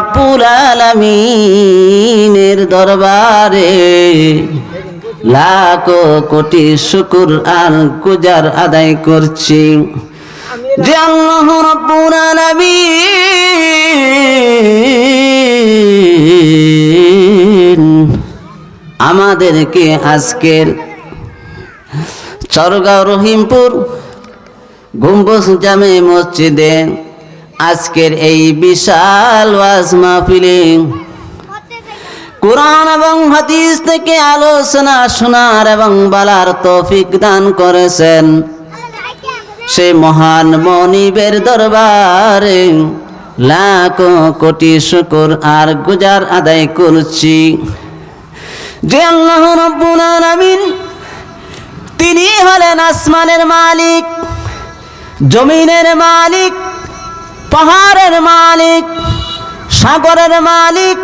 রব্বুল আলামিনের দরবারে লাখো কোটি শুকুর আর গুজার আদায় করছি। যে আল্লাহ রব্বুল আলামিন আমাদেরকে আজকের চরগাঁও রহিমপুর গম্বুজ জামে মসজিদে আজকের এই বিশাল ওয়াজ মাহফিলে কোরআন এবং হাদিস থেকে আলোচনা শোনার এবং বলার তৌফিক দান করেছেন সে মহান মনিবের দরবারে লাখো কোটি শুকর আর গুজার আদায় করছি। যে আল্লাহ রব্বুল আলামিন তিনি হলেন আসমানের মালিক, জমিনের মালিক পাহাড়ের মালিক, সাগরের মালিক,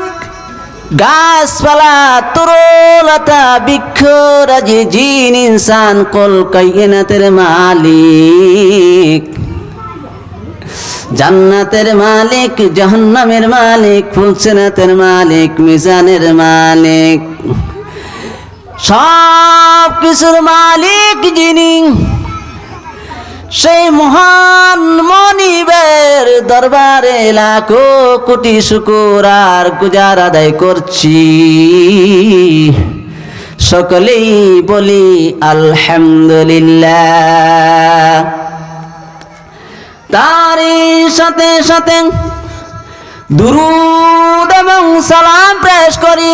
গাছপালা তরুলতা বৃক্ষ রাজি জিন, ইনসান, কল, কাইনাতের মালিক। জান্নাতের মালিক, জাহান্নামের মালিক, ফুলসেনাতের মালিক, মিজানের মালিক। সব কিছুর মালিক যিনি সেই মহান মনিবের দরবারে লাখো কোটি শুকুর আর গুজার আদায় করছি। সকলেই বলি, আলহামদুলিল্লাহ। তারই সাথে সাথে দুরুদ এবং সালাম পেশ করি।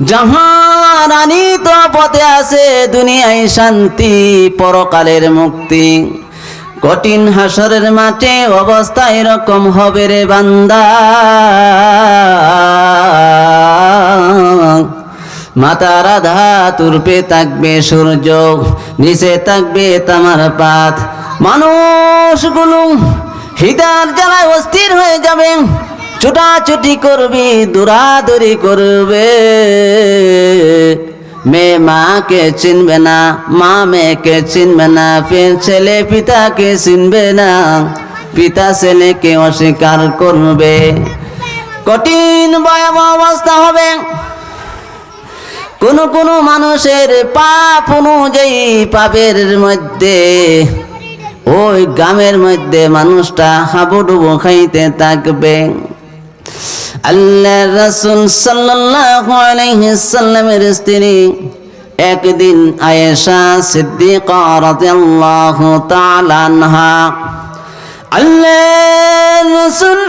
যাহার আনিত পথে আছে দুনিয়ায় শান্তি, পরকালের মুক্তি। কঠিন হাসরের মাঠে অবস্থা এরকম হবে রে বান্দা। মাতার আধা তুরপে থাকবে সূর্য, নিচে থাকবে তামার পাত। মানুষগুলো হৃদয় জ্বালায় অস্থির হয়ে যাবে। ছুটাছুটি করবি, দৌড়াদৌড়ি করবে। মেয়ে মাকে চিনবে না, মা মেয়েকে চিনবে না, ফের ছেলে পিতাকে চিনবে না, পিতা ছেলেকে অস্বীকার করবে। কঠিন ভয়াবহ অবস্থা হবে। কোন কোন মানুষের পাপ অনুযায়ী পাপের মধ্যে, ওই গ্রামের মধ্যে মানুষটা হাবুডুবু খাইতে থাকবে। আল্লাহ রাসুল সাল্লাল্লাহু আলাইহি সাল্লামের স্ত্রী একদিন আয়েশা সিদ্দিকা রাদিয়াল্লাহু তাআলা আনহা আল্লাহ রসুল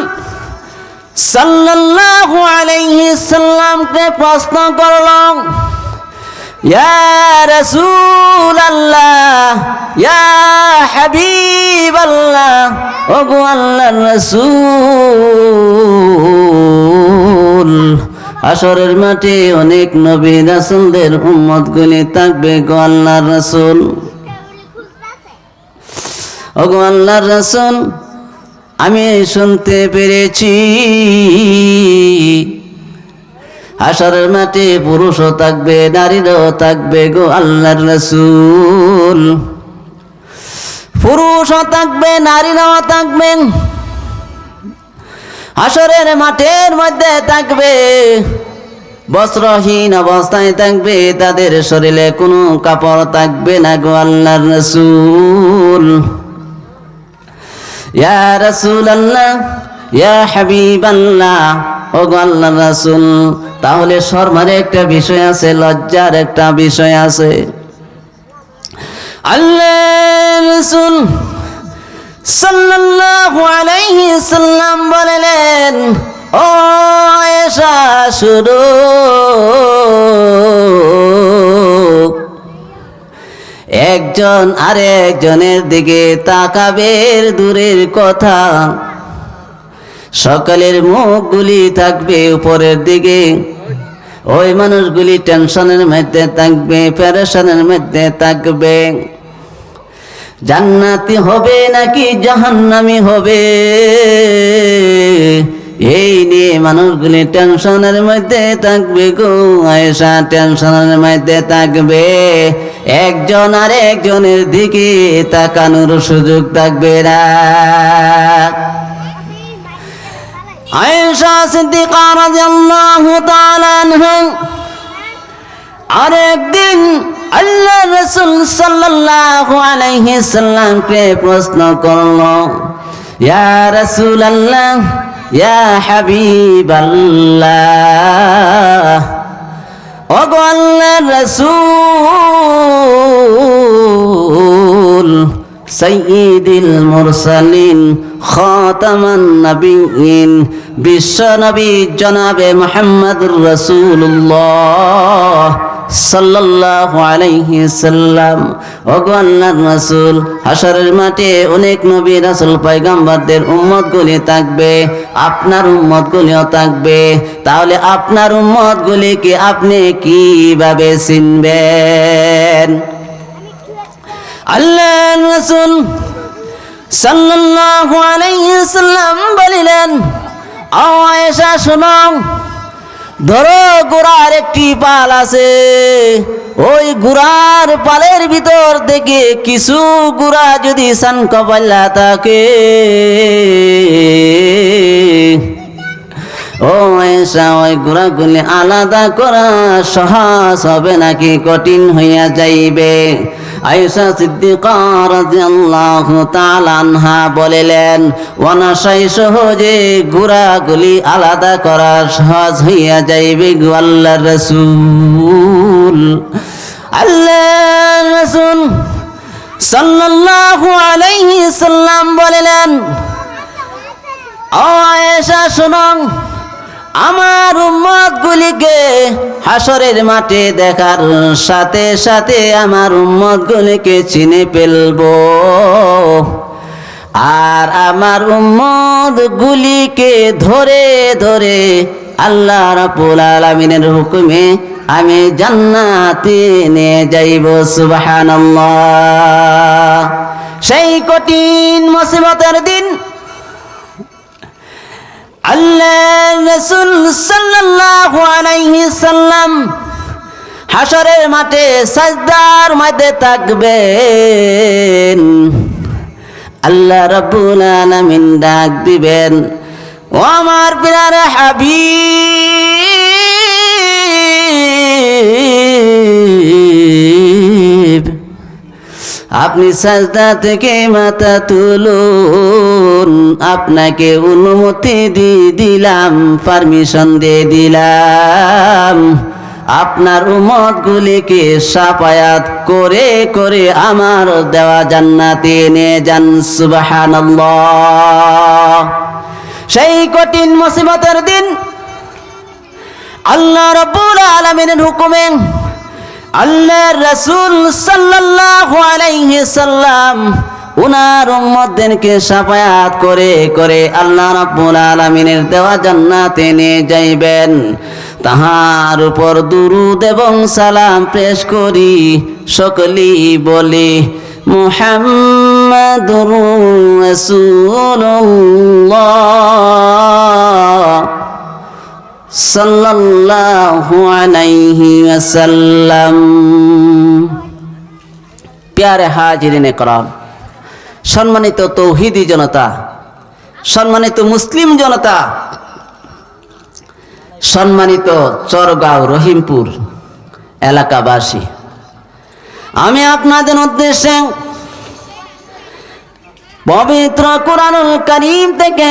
সাল্লাল্লাহু আলাইহি সাল্লামকে প্রশ্ন করলাম ওগো আল্লাহর রাসূল। আসরের মাঠে অনেক নবী রাসূলদের উম্মত গুলি থাকবে গো আল্লাহর রাসূল। ওগো আল্লাহর রাসূল, আমি শুনতে পেরেছি। হাসরের মাঠে পুরুষও থাকবে, নারীরাও থাকবে গো আল্লাহর রসুল। পুরুষও থাকবে, নারীরাও থাকবেন হাসরের মাঠের মধ্যে থাকবে, বস্ত্রহীন অবস্থায় থাকবে, তাদের শরীরে কোনো কাপড় থাকবে না গো আল্লাহর রসুল। ইয়া রসুল আল্লাহ ইয়া হাবিব আল্লাহ ও আল্লাহ রাসুল, তাহলে শর্মার একটা বিষয় আছে, লজ্জার একটা বিষয় আছে। আল্লাহ ও শুরু। একজন আরেকজনের দিকে তাকাবের দূরের কথা। সকালের মুখগুলি থাকবে উপরের দিকে। ওই মানুষগুলি টেনশনের মধ্যে থাকবে প্যারেশনের মধ্যে থাকবে। জান্নাতি হবে নাকি জাহান্নামি হবে? এই নিয়ে মানুষগুলি টেনশনের মধ্যে থাকবে গো আয়সা টেনশনের মধ্যে থাকবে। একজন আর একজনের দিকে তাকানোর সুযোগ থাকবে না। আয়েশা সিদ্দিকা রাদিয়াল্লাহু তাআলা আনহা আরেকদিন আল্লাহ রসুল সাল্লাল্লাহু আলাইহি সাল্লামকে প্রশ্ন করল, ইয়া রসুল আল্লাহ ইয়া হাবিব আল্লাহ ওগো আল্লাহ রসুল সৈয়দুল মুরসালিন খাতামান নবীন বিশ্ব নবী জনাবে মোহাম্মদুর রসুল্লাহ সাল্লাল্লাহু আলাইহি সাল্লাম। ওগো আল্লাহর রাসূল, হাশরের মাঠে অনেক নবী রাসূল পয়গম্বরদের উম্মতগুলি থাকবে, আপনার উম্মতগুলিও থাকবে। তাহলে আপনার উম্মতগুলিকে আপনি কীভাবে চিনবেন? আল্লাহ রসুল সাল্লাল্লাহু আলাইহি সাল্লাম বলিলেন আয়েশা, শোনো, ধরো গোড়ার একটি পাল আছে। ওই গুড়ার পালের ভিতর থেকে কিছু গুড়া যদি সান কপাল্লা থাকে। ও এসা ওই গুড়াগুলি আলাদা করা সহজ হবে নাকি? কঠিন হইয়া যাইবে। আয়েশা সিদ্দিকা রাদিয়াল্লাহু তাআলা আনহা বলিলেন অনাশাই সহজে গুড়াগুলি আলাদা করা সহজ হইয়া যাইবে গো আল্লাহর রাসূল। আল্লাহর রাসূল সাল্লাল্লাহু আলাইহি সাল্লাম বলিলেন, ও আয়েশা, শুনুন, আমার উম্মত গুলিকে হাসরের মাঠে দেখার সাথে সাথে আমার উম্মত গুলিকে চিনে ফেলব। আর আমার উম্মত গুলিকে ধরে ধরে আল্লাহ রাব্বুল আলামিনের হুকুমে আমি জান্নাতে নিয়ে যাইব, সুবহানাল্লাহ। সেই কঠিন মুসিবতের দিন আল্লাহ হাসরের মাঠে সাজদার মধ্যে থাকবেন। আল্লাহ রাব্বুল আলামিন ডাক দিবেন ও আমার হাবিব! আপনি সাজদা থেকে মাথা তুলুন। আপনাকে অনুমতি দিয়ে দিলাম পারমিশন দিয়ে দিলাম। আপনার উমত গুলিকে সাপায়াত করে করে আমার দেওয়া জান্নাতে নিয়ে যান, সুবহানাল্লাহ। সেই কঠিন মুসিবতের দিন আল্লাহ রাব্বুল আলামিনের হুকুমে আল্লাহ রসুল সাল্লাল্লাহু আলাইহি সাল্লাম উনার উম্মতদেরকে সাফায়াত করে করে আল্লাহ রাব্বুল আলামিনের দেওয়া জান্নাতে নিয়ে যাইবেন। তাহার উপর দুরুদ এবং সালাম পেশ করি, সকলেই বলি, মুহাম্মাদুর রাসূলুল্লাহ। সাল্লাল্লাহু আলাইহি ওয়াসাল্লাম। প্যারে হাজিরিনে করম সম্মানিত তৌহিদি জনতা, সম্মানিত মুসলিম জনতা, সম্মানিত চরগাঁও রহিমপুর এলাকাবাসী, আমি আপনাদের উদ্দেশ্যে পবিত্র কোরআনুল করিম থেকে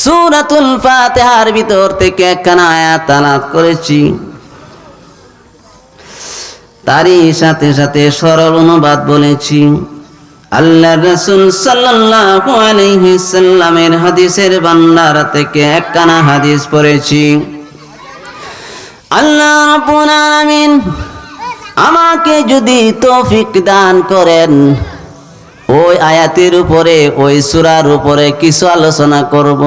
সুরাতুল ফাতিহার ভিতর থেকে একখানা আয়াত তালাত করেছি। তারই সাথে সাথে সরল অনুবাদ বলেছি। আল্লাহ রসুল সাল্লামের হাদিসের ভান্ডার থেকে একখানা হাদিস পড়েছি। আল্লাহ আলামিন আমাকে যদি তৌফিক দান করেন ওই আয়াতের উপরে, ওই সুরার উপরে কিছু আলোচনা করব।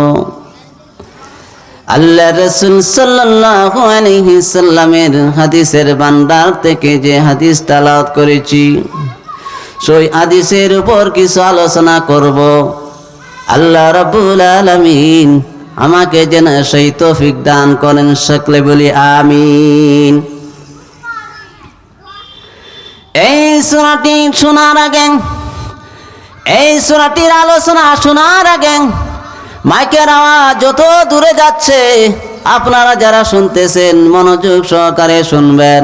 আল্লাহ রসুল সাল্লামের হাদিসের ভান্ডার থেকে যে হাদিস তালাওয়াত করেছি, সেই হাদিসের উপর কিছু আলোচনা করব। আল্লাহ রাব্বুল আলামিন আমাকে যেন সেই তৌফিক দান করেন সকলে বলি আমিন। এই সূরাটি শোনার আগে এই সোনাটির আলোচনা শোনার আগে মাইকের আওয়াজ যত দূরে যাচ্ছে, আপনারা যারা শুনতেছেন, মনোযোগ সহকারে শুনবেন।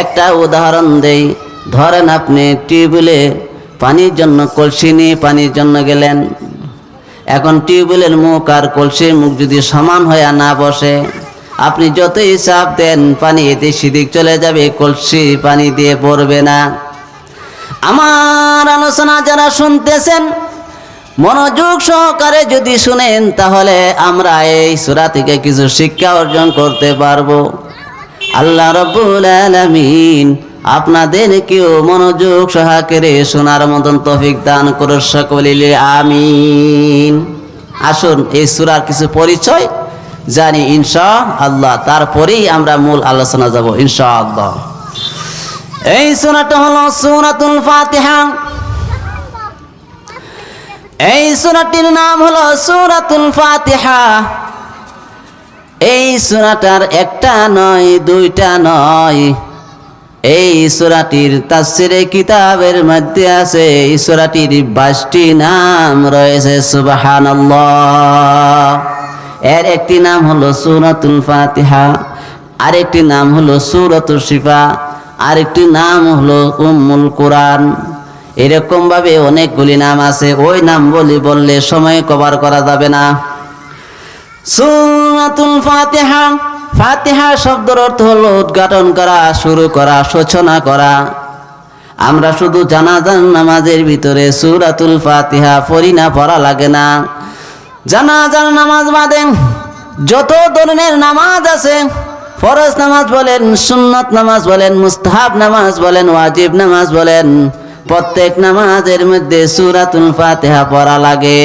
একটা উদাহরণ দেই, ধরেন আপনি টিউবওয়েলে পানির জন্য কলসি নিয়ে পানির জন্য গেলেন। এখন টিউবওয়েলের মুখ আর কলসির মুখ যদি সমান হয়ে না বসে, আপনি যতই চাপ দেন, পানি এতে সিদিক চলে যাবে, কলসি পানি দিয়ে পড়বে না। আমার আলোচনা যারা শুনতেছেন, মনোযোগ সহকারে যদি শুনেন, তাহলে আমরা এই সূরা থেকে কিছু শিক্ষা অর্জন করতে পারব। আল্লাহ রব্বুল আলামিন আপনাদেরকেও মনোযোগ সহকারে শোনার মতন তৌফিক দান করো সকলিলে আমিন। আসুন, এই সুরার কিছু পরিচয় জানি ইনশা আল্লাহ তারপরেই আমরা মূল আলোচনা যাব ইনশা আল্লাহ এই সূরাটা হলো সূরাতুল ফাতিহা। এই সূরাটির নাম হলো সূরাতুল ফাতিহা। এই সূরাটার একটা নয়, দুইটা নয়। এই সূরাটির তাফসীরে কিতাবের মধ্যে আছে, এই সূরাটির বাইশটি নাম রয়েছে, সুবহানাল্লাহ। এর একটি নাম হলো সূরাতুল ফাতিহা, আরেকটি নাম হলো সূরাতুল শিফা। আরেকটি নাম হলো উম্মুল কোরআন। এরকম ভাবে অনেকগুলি নাম আছে, ওই নাম বলি বললে সময় কভার করা যাবে না। সুরাতুল ফাতিহা ফাতিহা শব্দের অর্থ হলো উদ্ঘাটন করা, শুরু করা, সূচনা করা। আমরা শুধু জানাজান নামাজের ভিতরে সুরাতুল ফাতিহা পড়ি না, পড়া লাগে না। জানাজার নামাজ বাদে যত ধরনের নামাজ আছে ফরজ নামাজ বলেন, সুন্নত নামাজ বলেন, মুস্তাহাব নামাজ বলেন, ওয়াজিব নামাজ বলেন। প্রত্যেক নামাজের মধ্যে সুরাতুল ফাতিহা পড়া লাগে।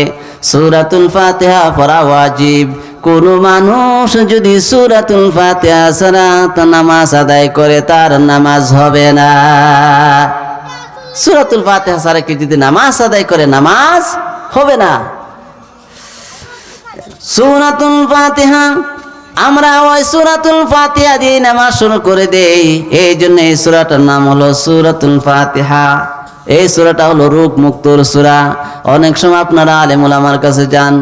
সুরাতুল ফাতিহা পড়া ওয়াজিব। কোন মানুষ যদি সুরাতুল ফাতিহা ছাড়া নামাজ আদায় করে, তার নামাজ হবে না। সুরাতুল ফাতিহা ছাড়া কি যদি নামাজ আদায় করে, নামাজ হবে না। সুরাতুল ফাতিহা আমরা ওই সুরাতুল ফাতিহা দিয়ে নামাজ শুরু করে দেই। এই জন্য এই সুরাটার নাম হলো সুরাতুল ফাতিহা। এই সুরাটা হলো রোগ মুক্তর সুরা। অনেক সময় আপনারা আলেমুল আমার কাছে যান,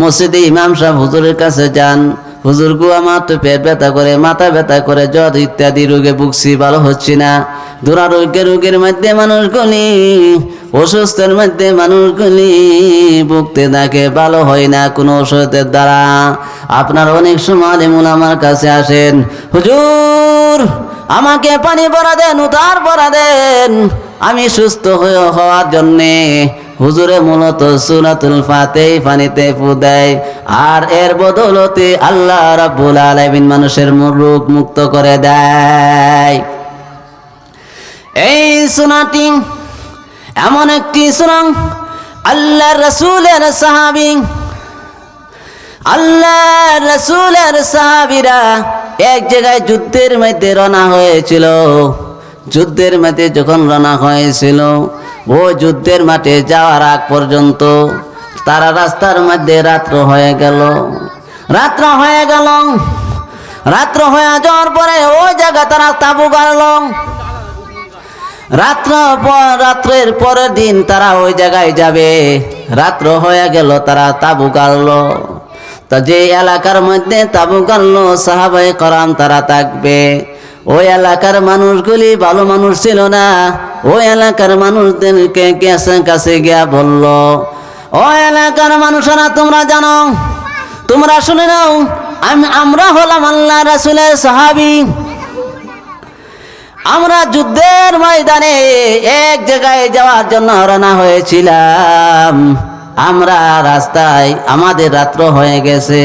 মসজিদে ইমাম সাহেব হুজুরের কাছে যান হুজুর গু, আমার তো পেট ব্যথা করে, মাথা ব্যথা করে, জ্বর ইত্যাদি রোগে ভুগছি, ভালো হচ্ছে না। দুরারোগ্য রোগের মধ্যে মানুষগুলি অসুস্থের মধ্যে মানুষগুলি ভুগতে থাকে, ভালো হয় না কোনো ওষুধের দ্বারা। আপনার অনেক সময় আলেমুল আমার কাছে আসেন, হুজুর, আমাকে পানি পরা দেন উতার পরা দেন, আমি সুস্থ হয়ে হওয়ার জন্যে হুজুরে মূলত সুরাতুল ফাতে পানিতে ফু দেয়। আর এর বদলতে আল্লাহ রাব্বুল আলামিন মানুষের রোগ মুক্ত করে দেয়। এই সুনাটি এমন একটি সুনাং আল্লাহ রসুলের সাহাবি, আল্লাহ রসুলের সাহাবিরা এক জায়গায় যুদ্ধের মধ্যে রওনা হয়েছিল। যুদ্ধের মধ্যে যখন রওনা হয়েছিল ও যুদ্ধের মাঠে যাওয়ার আগ পর্যন্ত তারা রাস্তার মধ্যে রাত্র হয়ে গেল। রাত্র হয়ে গেল। রাত্র হয়ে যাওয়ার পরে ওই জায়গা তারা তাবু গাড়ল। রাত্র পর রাত্রের পরের দিন তারা ওই জায়গায় যাবে। রাত্র হয়ে গেল, তারা তাবু গাড়ল। তা যে এলাকার মধ্যে তাবু গাড়ল সাহাবাই করাম তারা থাকবে। ওই এলাকার মানুষগুলি ভালো মানুষ ছিল না। ওই এলাকার মানুষদেরকে কাছে গিয়া বলল ওই এলাকার মানুষেরা, তোমরা জানো, তোমরা শুনে নাও, আমি, আমরা হলাম আল্লাহ রাসুলের সাহাবি। আমরা যুদ্ধের ময়দানে এক জায়গায় যাওয়ার জন্য রওনা হয়েছিলাম। আমরা রাস্তায়, আমাদের রাত্র হয়ে গেছে।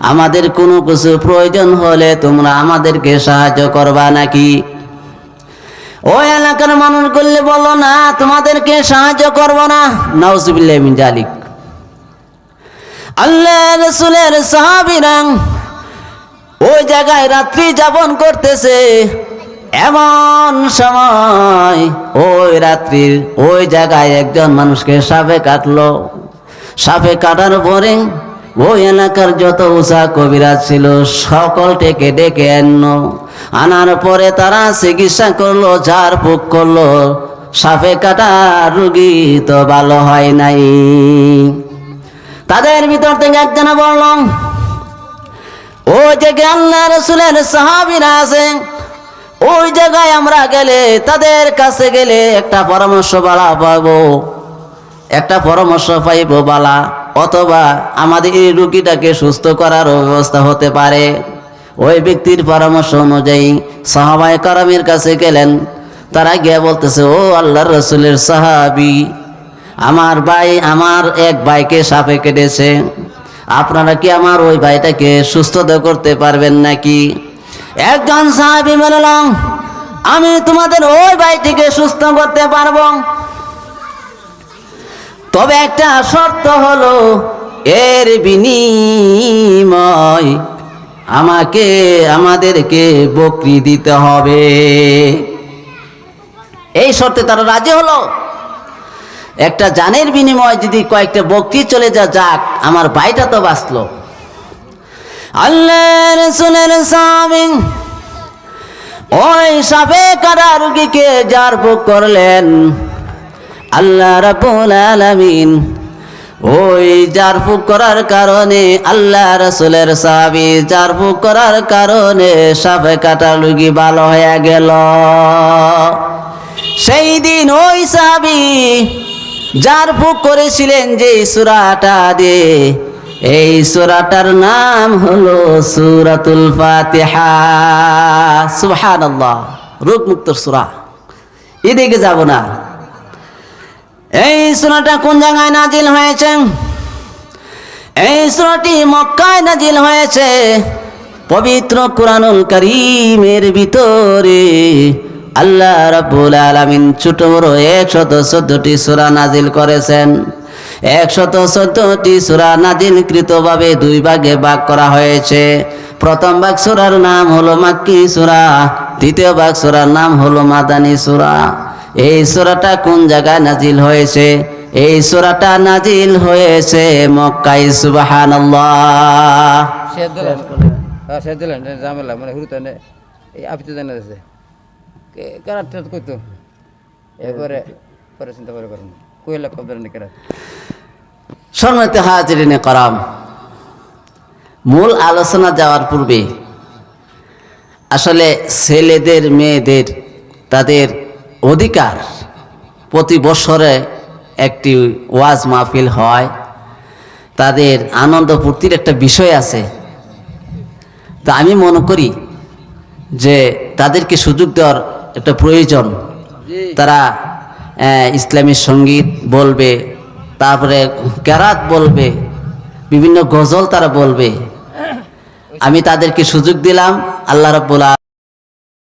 আমাদের কোনো কিছু প্রয়োজন হলে তোমরা আমাদেরকে সাহায্য করবা নাকি? ওই এলাকার মানুষ করলে বলো না, তোমাদেরকে সাহায্য করব না। নাউজুবিল্লাহ মিন জালিক। আল্লাহ রসুলের সাহাবিরা ওই জায়গায় রাত্রি যাপন করতেছে। এমন সময় ওই রাত্রির ওই জায়গায় একজন মানুষকে সাপে কাটলো। সাপে কাটার পরে ওই এলাকার যত উষা কবিরা ছিল সকলটাকে ডেকে আনলো আনার পরে তারা চিকিৎসা করল ঝাড় ফুক করল, সাপে কাটা রুগী তো ভালো হয় নাই। তাদের ভিতর থেকে একজনে বলল, ওই জায়গায় আল্লাহ রসুলের সাহাবিরা আছে, ওই জায়গায় আমরা গেলে তাদের কাছে গেলে একটা পরামর্শ বালা পাবো। একটা পরামর্শ পাইব বালা। অথবা আমাদের এই রুগীটাকে সুস্থ করার ব্যবস্থা হতে পারে। ওই ব্যক্তির পরামর্শ অনুযায়ী সাহাবাই কারামের কাছে গেলেন। তারা গিয়ে বলতেছে, ও আল্লাহর রসুলের সাহাবি, আমার ভাই আমার এক ভাইকে সাপে কেটেছে। আপনারা কি আমার ওই ভাইটাকে সুস্থতা করতে পারবেন নাকি? একজন সাহাবি বললাম আমি তোমাদের ওই ভাইটিকে সুস্থ করতে পারব। তবে একটা শর্ত হলো, এর বিনিময় আমাকে, আমাদেরকে বকরি দিতে হবে। এই শর্তে তারা রাজি হলো। একটা জানের বিনিময় যদি কয়েকটা বকরি চলে যা যাক, আমার ভাইটা তো বাঁচলো। আল্লাহ রসুলের সামিন ওই সাপে যার বুক করলেন। আল্লাহ রাবুল আলামিন। ওই জারফুক করার কারণে আল্লাহ রসুলের সাবি জারফুক করার কারণে সাপে কাটা লুগি ভালো হয়ে গেল। সেই দিন ওই সাবি জারফুক করেছিলেন যে সুরাটা দে, এই সুরাটার নাম হলো সুরাতুল ফাতিহা। সুবহানাল্লাহ রোগ মুক্তর সুরা। এদিকে যাব না। এই সুরাটা কোন জায়গায় নাজিল হয়েছে? এই সুরাটি মক্কায় নাজিল হয়েছে পবিত্র কোরআনুল করিমের ভিতরে। আল্লাহ রাব্বুল আলামিন ছোট বড় একশত চোদ্দটি সূরা নাজিল করেছেন। একশত চোদ্দটি সূরা নাজিলকৃতভাবে দুই ভাগে ভাগ করা হয়েছে। প্রথম ভাগ সূরার নাম হলো মাক্কি সূরা, দ্বিতীয় ভাগ সূরার নাম হলো মাদানী সূরা। এই সূরাটা কোন জায়গায় নাজিল হয়েছে? এই সূরাটা নাজিল হয়েছে হ্যাঁ দিলেন? ঝামেলা মানে হুরুতে এই আপিতে জানা আছে কারার কইতো? এরপরে পরে চিন্তা করে করেন। কইলা কব ধরেন কেরা সম্মানিত হাজিরিনে করাম মূল আলোচনা যাওয়ার পূর্বে আসলে ছেলেদের মেয়েদের তাদের অধিকার। প্রতি বছরে একটি ওয়াজ মাহফিল হয়। তাদের আনন্দ ফুর্তির একটা বিষয় আছে। তা আমি মনে করি যে তাদেরকে সুযোগ দেওয়ার একটা প্রয়োজন। তারা ইসলামী সংগীত বলবে, তারপরে ক্যারাত বলবে, বিভিন্ন গজল তারা বলবে। আমি তাদেরকে সুযোগ দিলাম। আল্লাহ রব্বুল